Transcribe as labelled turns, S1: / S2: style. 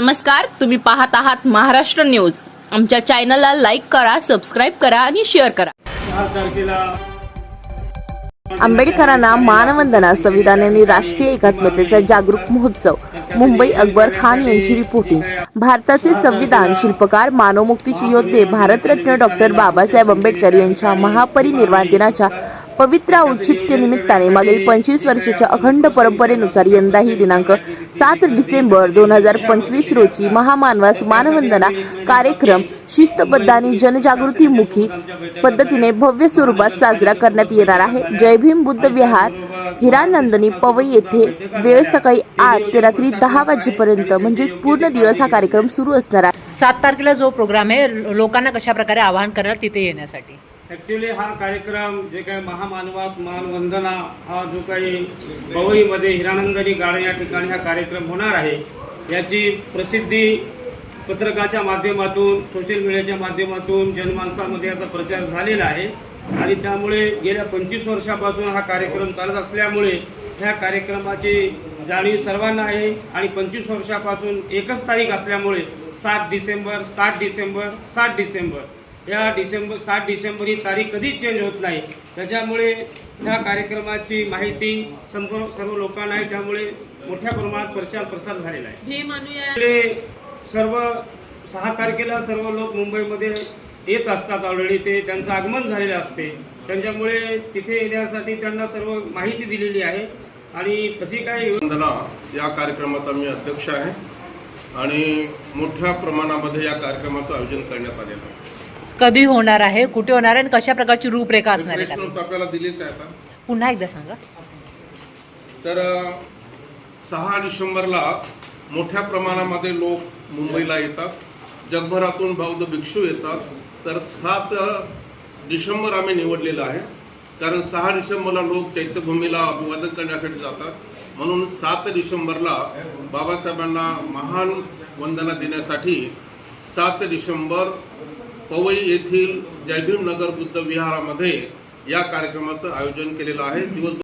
S1: नमस्कार तुम्ही पाहत आहात महाराष्ट्र न्यूज. आमच्या चॅनलला लाईक करा सबस्क्राईब करा आणि शेअर करा.
S2: आंबेडकरांना मानवंदना संविधानाने राष्ट्रीय एकात्मतेचा जागरूक महोत्सव. मुंबई अकबर खान यांची रिपोर्टिंग भारताचे संविधान शिल्पकार मानवमुक्तीचे योद्धे भारतरत्न डॉक्टर बाबासाहेब आंबेडकर यांच्या महापरिनिर्वाण दिनाच्या पवित्र औचित्य निमित्ताने मागील पंचवीस वर्षाच्या अखंड परंपरेनुसार यंदाही दिनांक सात डिसेंबर दोन हजार पंचवीस रोजी महामानवास मानवंदना कार्यक्रम शिस्तबद्ध आणि जनजागृतीमुखी पद्धतीने भव्य स्वरूपात साजरा करण्यात येणार आहे. जय भीम बुद्ध विहार हिरानंदनी पवई येथे वेळ सकाळी आठ ते रात्री दहा वाजेपर्यंत म्हणजेच पूर्ण दिवस हा कार्यक्रम सुरू असणार आहे.
S3: सात तारखेला जो प्रोग्राम आहे लोकांना कशा प्रकारे आवाहन करणार तिथे येण्यासाठी?
S4: ॲक्च्युली हा कार्यक्रम जे काही महामानवास मानवंदना हा जो काही पवईमध्ये हिरानंदनी गाणं या ठिकाणी हा कार्यक्रम होणार आहे याची प्रसिद्धी पत्रकाच्या माध्यमातून सोशल मीडियाच्या माध्यमातून जनमानसामध्ये याचा प्रचार झालेला आहे. आणि त्यामुळे गेल्या पंचवीस वर्षापासून हा कार्यक्रम चालत असल्यामुळे ह्या कार्यक्रमाची जाणीव सर्वांना आहे. आणि पंचवीस वर्षापासून एकच तारीख असल्यामुळे सात डिसेंबर सात डिसेंबर सात डिसेंबर. या डिसेंबर सात डिसेंबर ही तारीख कधीच चेंज होत नाही. त्याच्यामुळे ह्या कार्यक्रमाची माहिती संपूर्ण सर्व लोकांना आहे. त्यामुळे मोठ्या प्रमाणात प्रचार प्रसार झालेला आहे. सर्व सहा तारखेला सर्व लोक मुंबईमध्ये येत असतात ऑलरेडी ते त्यांचं आगमन झालेलं असते. त्यांच्यामुळे तिथे येण्यासाठी त्यांना सर्व माहिती दिलेली आहे. आणि तशी काही
S5: वंदना या कार्यक्रमाचा मी अध्यक्ष आहे. आणि मोठ्या प्रमाणामध्ये या कार्यक्रमाचं आयोजन करण्यात आलेलं आहे.
S3: कधी होणार आहे कुठे होणार आहे आणि कशा प्रकारची रूपरेखा असणार आहे
S5: प्रेस
S3: त्यात?
S5: नोट आपल्याला दिलीच आहे आता.
S3: पुन्हा एकदा सांगा.
S5: तर अ, सहा डिसेंबरला मोठ्या प्रमाणामध्ये लोक मुंबईला येतात. जगभरातून बौद्ध भिक्षू येतात. तर सात डिसेंबर आम्ही निवडलेलं आहे. कारण सहा डिसेंबरला लोक चैत्यभूमीला अभिवादन करण्यासाठी जातात. म्हणून सात डिसेंबरला बाबासाहेबांना महान वंदना देण्यासाठी सात डिसेंबर पवई येथील जयभीम नगर बुद्ध विहारामध्ये या कार्यक्रमाचं आयोजन केलेलं आहे. दिवस